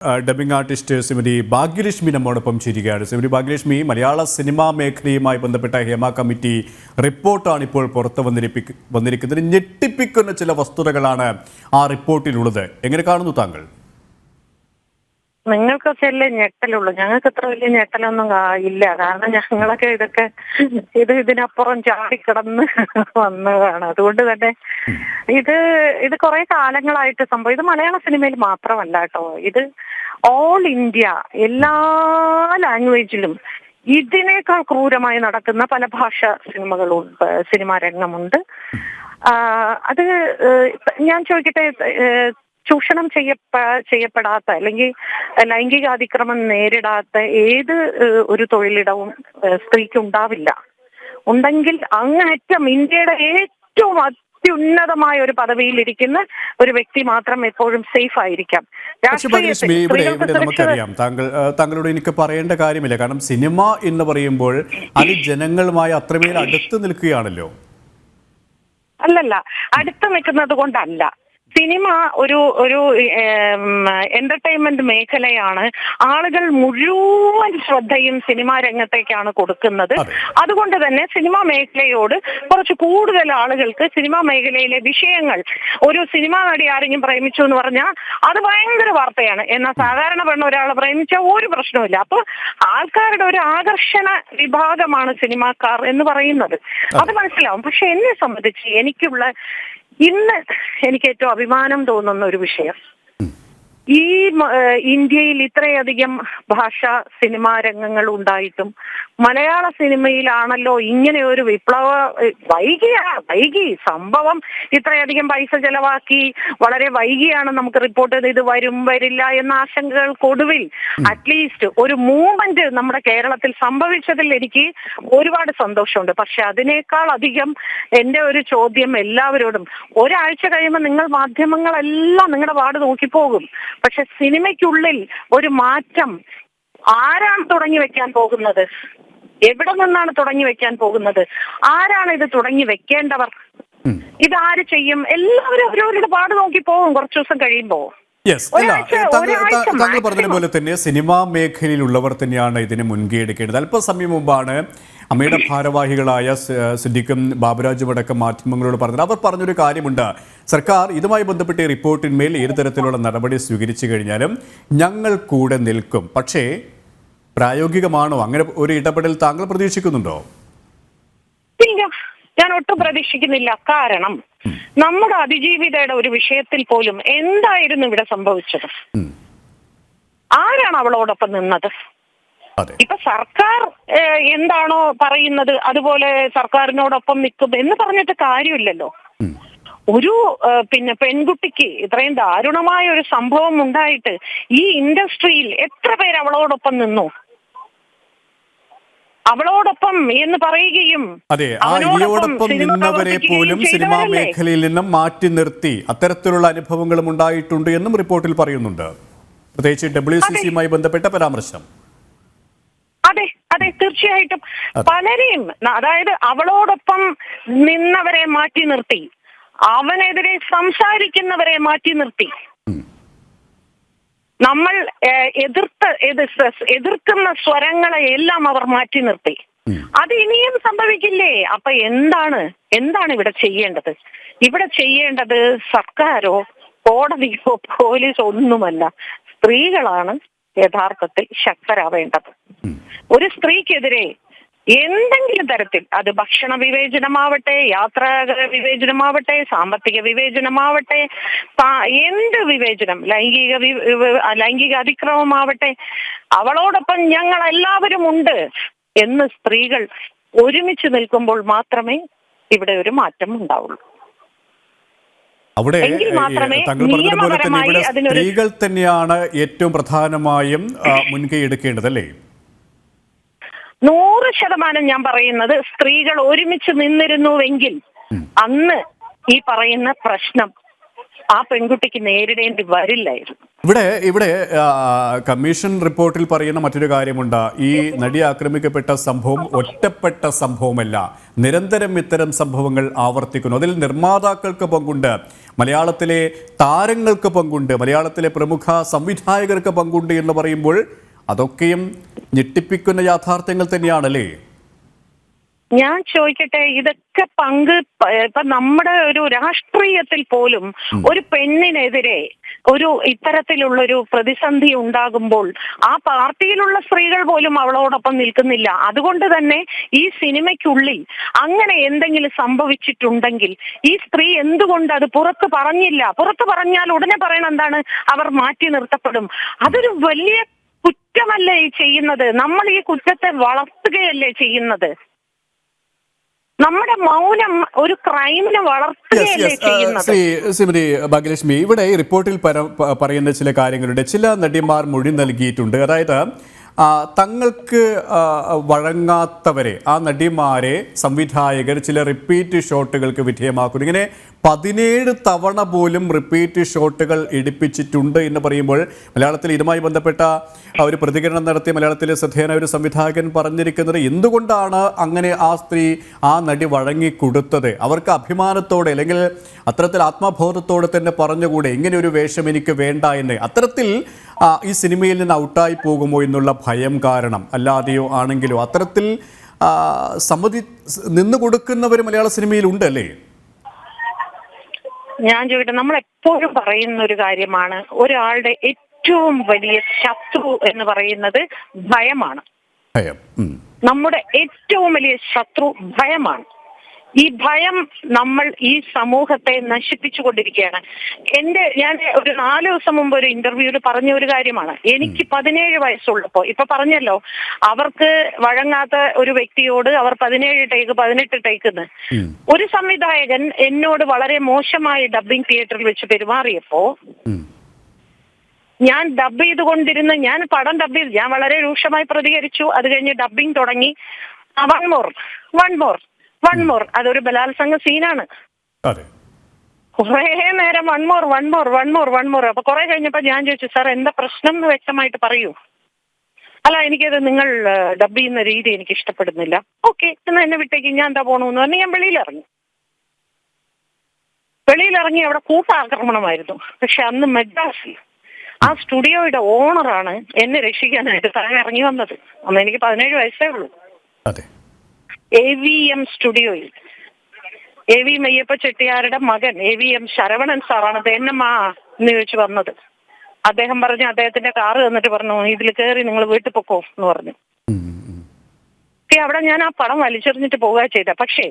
ആ, dubbing artist Shrimati Bhagyalakshmi നമ്മോടൊപ്പം ചേരുകയാണ്. ശ്രീമതി ഭാഗ്യലക്ഷ്മി മലയാള സിനിമാ മേഖലയുമായി ബന്ധപ്പെട്ട ഹേമ കമ്മിറ്റി റിപ്പോർട്ടാണ് ഇപ്പോൾ പുറത്ത് വന്നിരിപ്പി വന്നിരിക്കുന്നത്. ഞെട്ടിപ്പിക്കുന്ന ചില വസ്തുതകളാണ് ആ റിപ്പോർട്ടിലുള്ളത്. എങ്ങനെ കാണുന്നു താങ്കൾ? നിങ്ങൾക്കൊക്കെ അല്ലേ ഞെട്ടലുള്ളൂ? ഞങ്ങൾക്ക് ഇത്ര വലിയ ഞെട്ടലൊന്നും ഇല്ല. കാരണം ഞങ്ങളൊക്കെ ഇതൊക്കെ ഇത് ഇതിനപ്പുറം ചാടിക്കിടന്ന് വന്നതാണ്. അതുകൊണ്ട് തന്നെ ഇത് ഇത് കുറെ കാലങ്ങളായിട്ട് സംഭവം. ഇത് മലയാള സിനിമയിൽ മാത്രമല്ല കേട്ടോ. ഇത് ഓൾ ഇന്ത്യ എല്ലാ ലാംഗ്വേജിലും ഇതിനേക്കാൾ ക്രൂരമായി നടക്കുന്ന പല ഭാഷ സിനിമകളും സിനിമാ രംഗമുണ്ട്. അത് ഞാൻ ചോദിക്കട്ടെ ചൂഷണം ചെയ്യപ്പ ചെയ്യപ്പെടാത്ത അല്ലെങ്കിൽ ലൈംഗിക അതിക്രമം നേരിടാത്ത ഏത് ഒരു തൊഴിലിടവും സ്ത്രീക്ക് ഉണ്ടാവില്ല ഉണ്ടെങ്കിൽ അങ്ങേറ്റം ഇന്ത്യയുടെ ഏറ്റവും അത്യുന്നതമായ ഒരു പദവിയിൽ ഇരിക്കുന്ന ഒരു വ്യക്തി മാത്രം എപ്പോഴും സേഫ് ആയിരിക്കാം. ഇവിടെ ഇവിടെ നമുക്കറിയാം. താങ്കൾ താങ്കളോട് എനിക്ക് പറയേണ്ട കാര്യമില്ല. കാരണം സിനിമ എന്ന് പറയുമ്പോൾ അത് ജനങ്ങളുമായി അത്രമേൽ അടുത്ത് നിൽക്കുകയാണല്ലോ. അല്ലല്ല. അടുത്ത് നിൽക്കുന്നത് കൊണ്ടല്ല. സിനിമ ഒരു ഒരു എന്റർടൈൻമെന്റ് മേഖലയാണ്. ആളുകൾ മുഴുവൻ ശ്രദ്ധയും സിനിമാ രംഗത്തേക്കാണ് കൊടുക്കുന്നത്. അതുകൊണ്ട് തന്നെ സിനിമാ മേഖലയോട് കുറച്ച് കൂടുതൽ ആളുകൾക്ക് സിനിമാ മേഖലയിലെ വിഷയങ്ങൾ ഒരു സിനിമാ നടി ആരെങ്കിലും പ്രേമിച്ചു എന്ന് പറഞ്ഞാൽ അത് ഭയങ്കര വാർത്തയാണ്. എന്നാൽ സാധാരണ പെണ്ണ് ഒരാളെ പ്രേമിച്ചാൽ ഒരു പ്രശ്നവുമില്ല അപ്പൊ ആൾക്കാരുടെ ഒരു ആകർഷണ വിഭാഗമാണ് സിനിമാക്കാർ എന്ന് പറയുന്നത്. അത് മനസ്സിലാവും. പക്ഷെ എന്നെ സംബന്ധിച്ച് എനിക്കുള്ള ഇന്ന് എനിക്ക് ഏറ്റവും അഭിമാനം തോന്നുന്ന ഒരു വിഷയം. ഈ ഇന്ത്യയിൽ ഇത്രയധികം ഭാഷ സിനിമാ രംഗങ്ങൾ ഉണ്ടായിട്ടും മലയാള സിനിമയിലാണല്ലോ ഇങ്ങനെ ഒരു വിപ്ലവ വൈകിയാ വൈകി സംഭവം ഇത്രയധികം പൈസ ചെലവാക്കി വളരെ വൈകിയാണ് നമുക്ക് റിപ്പോർട്ട് ചെയ്ത് ഇത് വരും വരില്ല എന്ന ആശങ്കകൾക്കൊടുവിൽ അറ്റ്ലീസ്റ്റ് ഒരു മൂവ്മെന്റ് നമ്മുടെ കേരളത്തിൽ സംഭവിച്ചതിൽ എനിക്ക് ഒരുപാട് സന്തോഷമുണ്ട്. പക്ഷെ അതിനേക്കാൾ അധികം എന്റെ ഒരു ചോദ്യം എല്ലാവരോടും ഒരാഴ്ച കഴിയുമ്പോൾ നിങ്ങൾ മാധ്യമങ്ങളെല്ലാം നിങ്ങളുടെ വാർഡ് നോക്കിപ്പോകും. പക്ഷെ സിനിമയ്ക്കുള്ളിൽ ഒരു മാറ്റം ആരാണ് തുടങ്ങി വെക്കാൻ പോകുന്നത്? എവിടെ നിന്നാണ് തുടങ്ങി വെക്കാൻ പോകുന്നത്? ആരാണ് ഇത് തുടങ്ങി വെക്കേണ്ടവർ? ഇത് ആര് ചെയ്യും? എല്ലാവരും അവരവരുടെ പാട് നോക്കി പോകും. കുറച്ചു ദിവസം കഴിയുമ്പോ. താങ്കൾ. പറഞ്ഞതുപോലെ തന്നെ സിനിമാ മേഖലയിലുള്ളവർ തന്നെയാണ് ഇതിന് മുൻകൈ എടുക്കേണ്ടത്. അല്പസമയം മുമ്പാണ് അമ്മയുടെ ഭാരവാഹികളായ സിദ്ദിഖും ബാബുരാജും അടക്കം മാധ്യമങ്ങളോട് പറഞ്ഞത്. അവർ പറഞ്ഞൊരു കാര്യമുണ്ട്. സർക്കാർ ഇതുമായി ബന്ധപ്പെട്ട റിപ്പോർട്ടിന്മേൽ ഏത് തരത്തിലുള്ള നടപടി സ്വീകരിച്ചു കഴിഞ്ഞാലും ഞങ്ങൾ കൂടെ നിൽക്കും. പക്ഷേ പ്രായോഗികമാണോ? അങ്ങനെ ഒരു ഇടപെടൽ താങ്കൾ പ്രതീക്ഷിക്കുന്നുണ്ടോ? ഇല്ല. ഞാൻ ഒട്ടും പ്രതീക്ഷിക്കുന്നില്ല. കാരണം നമ്മുടെ അതിജീവിതയുടെ ഒരു വിഷയത്തിൽ പോലും എന്തായിരുന്നു ഇവിടെ സംഭവിച്ചത്? ആരാണ് അവളോടൊപ്പം നിന്നത്? ഇപ്പൊ സർക്കാർ എന്താണോ പറയുന്നത് അതുപോലെ സർക്കാരിനോടൊപ്പം നിൽക്കും എന്ന് പറഞ്ഞിട്ട് കാര്യമില്ലല്ലോ. ഒരു പിന്നെ പെൺകുട്ടിക്ക് ഇത്രയും ദാരുണമായ ഒരു സംഭവം ഉണ്ടായിട്ട് ഈ ഇൻഡസ്ട്രിയിൽ എത്ര പേര് അവളോടൊപ്പം നിന്നു? അവളോടൊപ്പം എന്ന് പറയുകയും അതെ ആ ഇയോടൊപ്പം നിന്നവരെ പോലും സിനിമാ മേഖലയിൽ നിന്നും മാറ്റി നിർത്തി അത്തരത്തിലുള്ള അനുഭവങ്ങളും ഉണ്ടായിട്ടുണ്ട് എന്നും റിപ്പോർട്ടിൽ പറയുന്നുണ്ട്. പ്രത്യേകിച്ച് ഡബ്ല്യു സി സിയുമായി ബന്ധപ്പെട്ട പരാമർശം. അതെ അതെ തീർച്ചയായിട്ടും. പലരെയും അതായത് അവളോടൊപ്പം നിന്നവരെ മാറ്റി നിർത്തി. അവനെതിരെ സംസാരിക്കുന്നവരെ മാറ്റി നിർത്തി. നമ്മൾ എതിർത്ത് എതിർ- എതിർക്കുന്ന സ്വരങ്ങളെ എല്ലാം അവർ മാറ്റി നിർത്തി. അത് ഇനിയും സംഭവിക്കില്ലേ? അപ്പൊ എന്താണ് എന്താണ് ഇവിടെ ചെയ്യേണ്ടത്? ഇവിടെ ചെയ്യേണ്ടത് സർക്കാരോ കോടതിയോ പോലീസോ ഒന്നുമല്ല. സ്ത്രീകളാണ് യഥാർത്ഥത്തിൽ ശക്തരാവേണ്ടത് ഒരു സ്ത്രീക്കെതിരെ എന്തെങ്കിലും തരത്തിൽ അത് ഭക്ഷണ വിവേചനമാവട്ടെ യാത്രാ വിവേചനമാവട്ടെ സാമ്പത്തിക വിവേചനമാവട്ടെ എന്ത് വിവേചനം ലൈംഗിക ലൈംഗിക അതിക്രമമാവട്ടെ അവളോടൊപ്പം ഞങ്ങൾ എല്ലാവരും ഉണ്ട് എന്ന് സ്ത്രീകൾ ഒരുമിച്ച് നിൽക്കുമ്പോൾ മാത്രമേ ഇവിടെ ഒരു മാറ്റം ഉണ്ടാവുള്ളൂ അവിടെ താങ്കൾ പറഞ്ഞതുപോലെ തന്നെ ഇവിടെ സ്ത്രീകൾ തന്നെയാണ് ഏറ്റവും പ്രധാനമായും മുൻകൈ എടുക്കേണ്ടത് അല്ലേ? നൂറ് ശതമാനം ഞാൻ പറയുന്നത് സ്ത്രീകൾ ഒരുമിച്ച് നിന്നിരുന്നുവെങ്കിൽ അന്ന് ഈ പറയുന്ന പ്രശ്നം ആ പെൺകുട്ടിക്ക് നേരിടേണ്ടി വരില്ലായിരുന്നു. ഇവിടെ ഇവിടെ കമ്മീഷൻ റിപ്പോർട്ടിൽ പറയുന്ന മറ്റൊരു കാര്യമുണ്ട്. ഈ നടി ആക്രമിക്കപ്പെട്ട സംഭവം ഒറ്റപ്പെട്ട സംഭവമല്ല. നിരന്തരം ഇത്തരം സംഭവങ്ങൾ ആവർത്തിക്കുന്നു. അതിൽ നിർമ്മാതാക്കൾക്ക് പങ്കുണ്ട്. മലയാളത്തിലെ താരങ്ങൾക്ക് പങ്കുണ്ട്. മലയാളത്തിലെ പ്രമുഖ സംവിധായകർക്ക് പങ്കുണ്ട് എന്ന് പറയുമ്പോൾ അതൊക്കെയും ഞെട്ടിപ്പിക്കുന്ന യാഥാർത്ഥ്യങ്ങൾ തന്നെയാണല്ലേ? ഞാൻ ചോദിക്കട്ടെ ഇതൊക്കെ പങ്ക് ഇപ്പൊ നമ്മുടെ ഒരു രാഷ്ട്രീയത്തിൽ പോലും ഒരു പെണ്ണിനെതിരെ ഒരു ഇത്തരത്തിലുള്ള ഒരു പ്രതിസന്ധി ഉണ്ടാകുമ്പോൾ ആ പാർട്ടിയിലുള്ള സ്ത്രീകൾ പോലും അവളോടൊപ്പം നിൽക്കുന്നില്ല. അതുകൊണ്ട് തന്നെ ഈ സിനിമയ്ക്കുള്ളിൽ അങ്ങനെ എന്തെങ്കിലും സംഭവിച്ചിട്ടുണ്ടെങ്കിൽ ഈ സ്ത്രീ എന്തുകൊണ്ട് അത് പുറത്ത് പറഞ്ഞില്ല? പുറത്ത് പറഞ്ഞാൽ ഉടനെ പറയണ എന്താണ്? അവർ മാറ്റി നിർത്തപ്പെടും. അതൊരു വലിയ കുറ്റമല്ലേ ഈ ചെയ്യുന്നത്? നമ്മൾ ഈ കുറ്റത്തെ വളർത്തുകയല്ലേ ചെയ്യുന്നത്? നമ്മുടെ മൗനം ഒരു ക്രൈമിനെ വളർത്തുകയല്ലേ ചെയ്യുന്നത്? ശ്രീമതി ഭാഗ്യലക്ഷ്മി ഇവിടെ ഈ റിപ്പോർട്ടിൽ പറയുന്ന ചില കാര്യങ്ങളുടെ ചില നടിമാർ മൊഴി നൽകിയിട്ടുണ്ട്. അതായത് തങ്ങൾക്ക് വഴങ്ങാത്തവരെ ആ നടിമാരെ സംവിധായകർ ചില റിപ്പീറ്റ് ഷോട്ടുകൾക്ക് വിധേയമാക്കുന്നു. ഇങ്ങനെ പതിനേഴ് തവണ പോലും റിപ്പീറ്റ് ഷോട്ടുകൾ എടുപ്പിച്ചിട്ടുണ്ട് എന്ന് പറയുമ്പോൾ മലയാളത്തിൽ ഇതുമായി ബന്ധപ്പെട്ട ഒരു പ്രതികരണം നടത്തിയ മലയാളത്തിലെ ശ്രദ്ധേയനായ ഒരു സംവിധായകൻ പറഞ്ഞിരിക്കുന്നത് എന്തുകൊണ്ടാണ് അങ്ങനെ ആ സ്ത്രീ ആ നടി വഴങ്ങിക്കൊടുത്തത്? അവർക്ക് അഭിമാനത്തോടെ അല്ലെങ്കിൽ അത്തരത്തിൽ ആത്മബോധത്തോടെ തന്നെ പറഞ്ഞുകൂടെ? ഇങ്ങനെ ഒരു വേഷം എനിക്ക് വേണ്ട എന്ന്. അത്തരത്തിൽ ഈ സിനിമയിൽ നിന്ന് ഔട്ടായി പോകുമോ എന്നുള്ള ഭയം കാരണം അല്ലാതെയോ ആണെങ്കിലോ? അത്തരത്തിൽ സമ്മതി നിന്ന് കൊടുക്കുന്നവർ മലയാള സിനിമയിൽ ഉണ്ടല്ലേ ഞാൻ ചോദിക്കട്ടെ നമ്മൾ എപ്പോഴും പറയുന്ന ഒരു കാര്യമാണ് ഒരാളുടെ ഏറ്റവും വലിയ ശത്രു എന്ന് പറയുന്നത് ഭയമാണ്. ഭയം. നമ്മുടെ ഏറ്റവും വലിയ ശത്രു ഭയമാണ്. ഈ ഭയം നമ്മൾ ഈ സമൂഹത്തെ നശിപ്പിച്ചു കൊണ്ടിരിക്കുകയാണ് എന്റെ ഞാൻ ഒരു നാല് ദിവസം മുമ്പ് ഒരു ഇന്റർവ്യൂവിൽ പറഞ്ഞ ഒരു കാര്യമാണ്. എനിക്ക് പതിനേഴ് വയസ്സുള്ളപ്പോ ഇപ്പൊ പറഞ്ഞല്ലോ അവർക്ക് വഴങ്ങാത്ത ഒരു വ്യക്തിയോട് അവർ പതിനേഴ് ടേക്ക് പതിനെട്ട് ടേക്ക് ഒരു സംവിധായകൻ എന്നോട് വളരെ മോശമായി ഡബ്ബിംഗ് തിയേറ്ററിൽ വെച്ച് പെരുമാറിയപ്പോ ഞാൻ ഡബ് ചെയ്തുകൊണ്ടിരുന്ന ഞാൻ പടം ഡബ് ചെയ്തു ഞാൻ വളരെ രൂക്ഷമായി പ്രതികരിച്ചു. അത് കഴിഞ്ഞ് ഡബ്ബിംഗ് തുടങ്ങി. One more one more one more അതൊരു ബലാത്സംഗ സീനാണ്. കുറേ നേരം one more one more one more one more അപ്പൊ കുറെ കഴിഞ്ഞപ്പോ ഞാൻ ചോദിച്ചു സാർ എന്താ പ്രശ്നം? എന്ന് വ്യക്തമായിട്ട് പറയൂ. അല്ല എനിക്കത് നിങ്ങൾ ഡബ് ചെയ്യുന്ന രീതി എനിക്ക് ഇഷ്ടപ്പെടുന്നില്ല. ഓക്കെ എന്ന് എന്നെ വിട്ടേക്ക്. ഞാൻ എന്താ പോണെന്ന് പറഞ്ഞ് ഞാൻ വെളിയിലിറങ്ങി. വെളിയിലിറങ്ങി അവിടെ കൂട്ടാക്രമണമായിരുന്നു. പക്ഷെ അന്ന് മെഡ്രാസിൽ ആ സ്റ്റുഡിയോയുടെ ഓണറാണ് എന്നെ രക്ഷിക്കാനായിട്ട് താഴെ ഇറങ്ങി വന്നത്. അന്ന് എനിക്ക് പതിനേഴ് വയസ്സേ ഉള്ളൂ. എ വി എം സ്റ്റുഡിയോയിൽ എ വി മയ്യപ്പ ചെട്ടിയാരുടെ മകൻ എ വി എം ശരവണൻ സാറാണ് തേന്നമ്മാ എന്ന് ചോദിച്ചു വന്നത്. അദ്ദേഹം പറഞ്ഞു അദ്ദേഹത്തിന്റെ കാറ് തന്നിട്ട് പറഞ്ഞു ഇതിൽ കയറി നിങ്ങൾ വീട്ടിൽ പൊക്കോ എന്ന് പറഞ്ഞു. അവിടെ ഞാൻ ആ പടം വലിച്ചെറിഞ്ഞിട്ട് പോവുക ചെയ്ത പക്ഷേ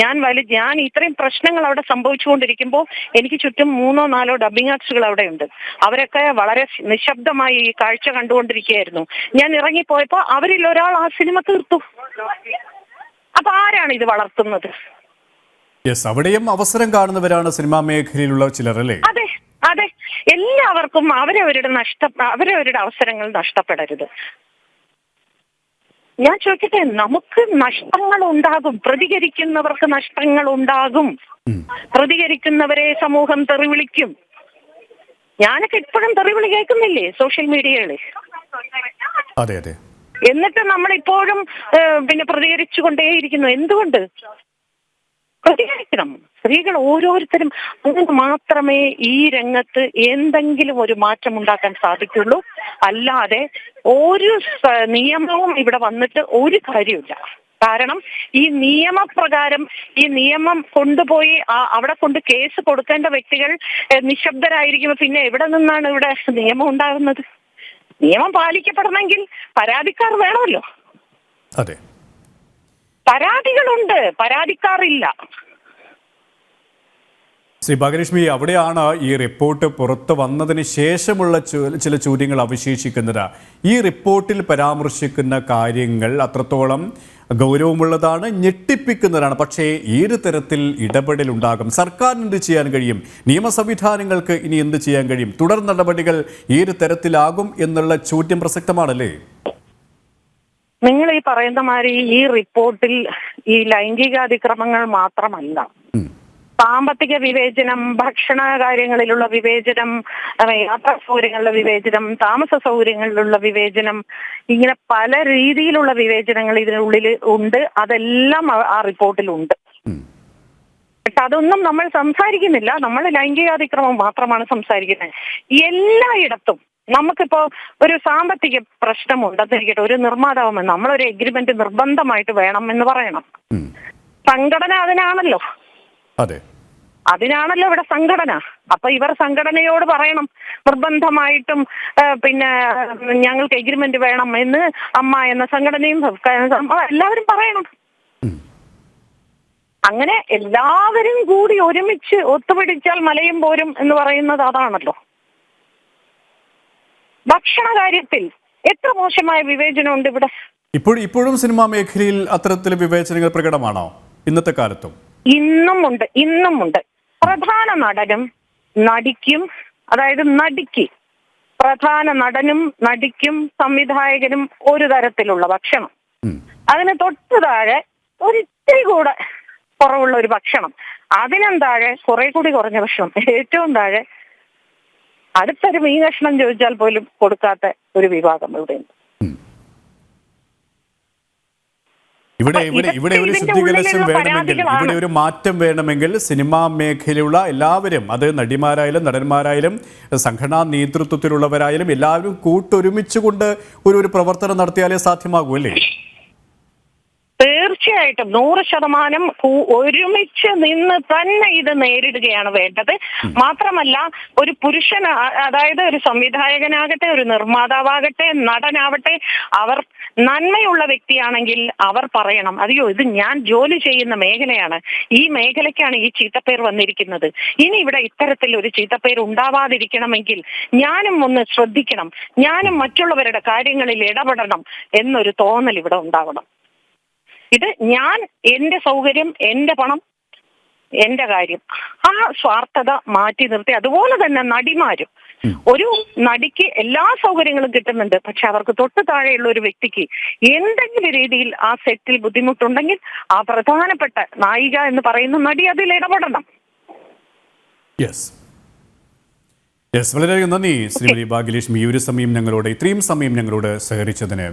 ഞാൻ വലി ഞാൻ ഇത്രയും പ്രശ്നങ്ങൾ അവിടെ സംഭവിച്ചുകൊണ്ടിരിക്കുമ്പോൾ എനിക്ക് ചുറ്റും മൂന്നോ നാലോ ഡബിംഗ് ആർട്സുകൾ അവിടെ ഉണ്ട് അവരൊക്കെ വളരെ നിശബ്ദമായി ഈ കാഴ്ച കണ്ടുകൊണ്ടിരിക്കുകയായിരുന്നു. ഞാൻ ഇറങ്ങിപ്പോയപ്പോ അവരിൽ ഒരാൾ ആ സിനിമ തീർത്തു. അപ്പൊ ആരാണ് ഇത് വളർത്തുന്നത്? യെസ് അവിടെയും അവസരം കാണുന്നവരാണ് സിനിമാ മേഖലയിലുള്ള ചിലർ അല്ലേ? അതെ അതെ. എല്ലാവർക്കും അവരവരുടെ നഷ്ട അവരവരുടെ അവസരങ്ങൾ നഷ്ടപ്പെടരുത്. ഞാൻ ചോദിക്കട്ടെ നമുക്ക് നഷ്ടങ്ങൾ ഉണ്ടാകും പ്രതികരിക്കുന്നവർക്ക് നഷ്ടങ്ങൾ ഉണ്ടാകും. പ്രതികരിക്കുന്നവരെ സമൂഹം തെറിവിളിക്കും ഞാനൊക്കെ ഇപ്പോഴും തെറിവിളി കേൾക്കുന്നില്ലേ സോഷ്യൽ മീഡിയകളിൽ അതെ അതെ. എന്നിട്ട് നമ്മൾ ഇപ്പോഴും പിന്നെ പ്രതികരിച്ചു കൊണ്ടേയിരിക്കുന്നു എന്തുകൊണ്ട്? പ്രതികരിക്കണം. സ്ത്രീകൾ ഓരോരുത്തരും അങ്ങ് മാത്രമേ ഈ രംഗത്ത് എന്തെങ്കിലും ഒരു മാറ്റം ഉണ്ടാക്കാൻ സാധിക്കുള്ളൂ. അല്ലാതെ ഒരു നിയമവും ഇവിടെ വന്നിട്ട് ഒരു കാര്യമില്ല കാരണം ഈ നിയമപ്രകാരം ഈ നിയമം കൊണ്ടുപോയി അവിടെ കൊണ്ട് കേസ് കൊടുക്കേണ്ട വ്യക്തികൾ നിശബ്ദരായിരിക്കുമ്പോൾ പിന്നെ എവിടെ നിന്നാണ് ഇവിടെ നിയമം ഉണ്ടാകുന്നത്? നിയമം പാലിക്കപ്പെടണമെങ്കിൽ പരാതിക്കാർ വേണമല്ലോ. അതെ. പരാതികളുണ്ട്. പരാതിക്കാറില്ല ശ്രീ ഭാഗ്യലക്ഷ്മി അവിടെയാണ് ഈ റിപ്പോർട്ട് പുറത്തു വന്നതിന് ശേഷമുള്ള ചില ചോദ്യങ്ങൾ അവശേഷിക്കുന്നത്. ഈ റിപ്പോർട്ടിൽ പരാമർശിക്കുന്ന കാര്യങ്ങൾ അത്രത്തോളം ഗൗരവമുള്ളതാണ് ഞെട്ടിപ്പിക്കുന്നതാണ്. പക്ഷേ ഏത് തരത്തിൽ ഇടപെടൽ ഉണ്ടാകും സർക്കാരിന് എന്ത് ചെയ്യാൻ കഴിയും? നിയമ സംവിധാനങ്ങൾക്ക് ഇനി എന്ത് ചെയ്യാൻ കഴിയും? തുടർ നടപടികൾ ഏത് തരത്തിലാകും എന്നുള്ള ചോദ്യം പ്രസക്തമാണല്ലേ? നിങ്ങൾ ഈ പറയുന്ന മാതിരി ഈ റിപ്പോർട്ടിൽ ഈ ലൈംഗികാതിക്രമങ്ങൾ മാത്രമല്ല. സാമ്പത്തിക വിവേചനം ഭക്ഷണ കാര്യങ്ങളിലുള്ള വിവേചനം യാത്രാ സൗകര്യങ്ങളിലുള്ള വിവേചനം താമസ സൗകര്യങ്ങളിലുള്ള വിവേചനം ഇങ്ങനെ പല രീതിയിലുള്ള വിവേചനങ്ങൾ ഇതിനുള്ളിൽ ഉണ്ട്. അതെല്ലാം ആ- റിപ്പോർട്ടിലുണ്ട്. പക്ഷെ അതൊന്നും നമ്മൾ സംസാരിക്കുന്നില്ല. നമ്മൾ ലൈംഗികാതിക്രമം മാത്രമാണ് സംസാരിക്കുന്നത്. എല്ലായിടത്തും നമുക്കിപ്പോ ഒരു സാമ്പത്തിക പ്രശ്നമുണ്ടെന്നിരിക്കട്ടെ ഒരു നിർമ്മാതാവ് നമ്മളൊരു എഗ്രിമെന്റ് നിർബന്ധമായിട്ട് വേണം എന്ന് പറയണം. സംഘടന അതിനാണല്ലോ. അതെ. അതിനാണല്ലോ ഇവിടെ സംഘടന. അപ്പൊ ഇവർ സംഘടനയോട് പറയണം. നിർബന്ധമായിട്ടും പിന്നെ ഞങ്ങൾക്ക് എഗ്രിമെന്റ് വേണം എന്ന് അമ്മ എന്ന സംഘടനയും എല്ലാവരും പറയണം. അങ്ങനെ എല്ലാവരും കൂടി ഒരുമിച്ച് ഒത്തുപിടിച്ചാൽ മലയും പോരും എന്ന് പറയുന്നത് അതാണല്ലോ. ഭക്ഷണ കാര്യത്തിൽ എത്ര മോശമായ വിവേചനം ഉണ്ട് ഇവിടെ? ഇപ്പോഴും ഇപ്പോഴും സിനിമാ മേഖലയിൽ അത്തരത്തിലെ വിവേചനങ്ങൾ പ്രകടമാണോ? ഇന്നത്തെ കാലത്തും. ഇന്നും ഉണ്ട് ഇന്നും ഉണ്ട് പ്രധാന നടനും നടിക്കും അതായത് നടിക്ക്. പ്രധാന നടനും നടിക്കും സംവിധായകനും ഒരു തരത്തിലുള്ള ഭക്ഷണം. അതിന് തൊട്ടു താഴെ ഒരിത്തിരി കൂടെ കുറവുള്ള ഒരു ഭക്ഷണം. അതിനും താഴെ കുറെ കൂടി കുറഞ്ഞ ഭക്ഷണം. ഏറ്റവും താഴെ അടുത്തൊരു മീൻ കഷ്ണം ചോദിച്ചാൽ പോലും കൊടുക്കാത്ത ഒരു വിഭാഗം ഇവിടെയുണ്ട്. ഇവിടെ ഇവിടെ ഇവിടെ ഒരു ശുദ്ധികലശം വേണമെങ്കിൽ ഇവിടെ ഒരു മാറ്റം വേണമെങ്കിൽ സിനിമാ മേഖലയുള്ള എല്ലാവരും അത് നടിമാരായാലും നടന്മാരായാലും സംഘടനാ നേതൃത്വത്തിലുള്ളവരായാലും എല്ലാവരും കൂട്ടൊരുമിച്ചുകൊണ്ട് ഒരു ഒരു പ്രവർത്തനം നടത്തിയാലേ സാധ്യമാകൂ അല്ലേ? തീർച്ചയായിട്ടും നൂറ് ശതമാനം ഒരുമിച്ച് നിന്ന് തന്നെ ഇത് നേരിടുകയാണ് വേണ്ടത്. മാത്രമല്ല ഒരു പുരുഷൻ അതായത് ഒരു സംവിധായകനാകട്ടെ ഒരു നിർമ്മാതാവാകട്ടെ നടനാവട്ടെ അവർ നന്മയുള്ള വ്യക്തിയാണെങ്കിൽ അവർ പറയണം അതെയോ ഇത് ഞാൻ ജോലി ചെയ്യുന്ന മേഖലയാണ്. ഈ മേഖലയ്ക്കാണ് ഈ ചീത്തപ്പേർ വന്നിരിക്കുന്നത്. ഇനി ഇവിടെ ഇത്തരത്തിൽ ഒരു ചീത്തപ്പേർ ഉണ്ടാവാതിരിക്കണമെങ്കിൽ ഞാനും ഒന്ന് ശ്രദ്ധിക്കണം. ഞാനും മറ്റുള്ളവരുടെ കാര്യങ്ങളിൽ ഇടപെടണം എന്നൊരു തോന്നൽ ഇവിടെ ഉണ്ടാവണം. ഇത് ഞാൻ എന്റെ സൗകര്യം എന്റെ പണം എന്റെ കാര്യം. ആ സ്വാർത്ഥത മാറ്റി നിർത്തി. അതുപോലെ തന്നെ നടിമാരും. ഒരു നടിക്ക് എല്ലാ സൗകര്യങ്ങളും കിട്ടുന്നുണ്ട്. പക്ഷെ അവർക്ക് തൊട്ട് താഴെയുള്ള ഒരു വ്യക്തിക്ക് എന്തെങ്കിലും രീതിയിൽ ആ സെറ്റിൽ ബുദ്ധിമുട്ടുണ്ടെങ്കിൽ ആ പ്രധാനപ്പെട്ട നായിക എന്ന് പറയുന്ന നടി അതിൽ ഇടപെടണം. വളരെയധികം നന്ദി ശ്രീമതി ഭാഗ്യലക്ഷ്മി. ഈ ഒരു സമയം ഞങ്ങളോട് ഇത്രയും സമയം ഞങ്ങളോട് സഹകരിച്ചതിന്.